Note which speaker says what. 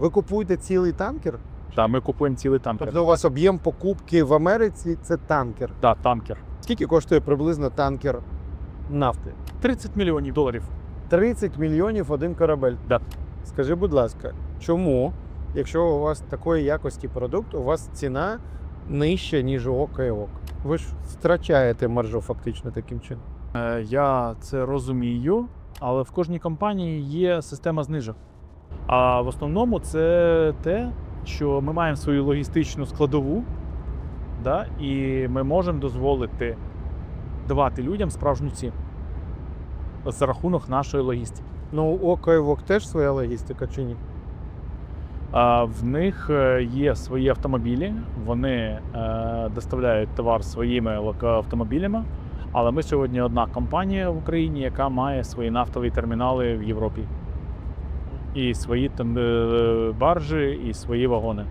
Speaker 1: Ви купуєте цілий танкер?
Speaker 2: Та ми купуємо цілий танкер.
Speaker 1: Тобто у вас об'єм покупки в Америці це танкер.
Speaker 2: Да, танкер.
Speaker 1: Скільки коштує приблизно танкер нафти?
Speaker 2: 30 мільйонів доларів.
Speaker 1: 30 мільйонів один корабель.
Speaker 2: Да.
Speaker 1: Скажи, будь ласка, чому, якщо у вас такої якості продукт, у вас ціна нижча, ніж у ОК і ОК? Ви ж втрачаєте маржу фактично таким чином.
Speaker 2: Е, Я це розумію, але в кожній компанії є система знижок. А в основному це те, що ми маємо свою логістичну складову, да, і ми можемо дозволити давати людям справжню ціну за рахунок нашої логістики.
Speaker 1: Ну, у ОК і ОК теж своя логістика чи ні?
Speaker 2: А в них е, є свої автомобілі, вони е, доставляють товар своїми автомобілями. Але ми сьогодні одна компанія в Україні, яка має свої нафтові термінали в Європі. І свої там, е, баржі, і свої вагони.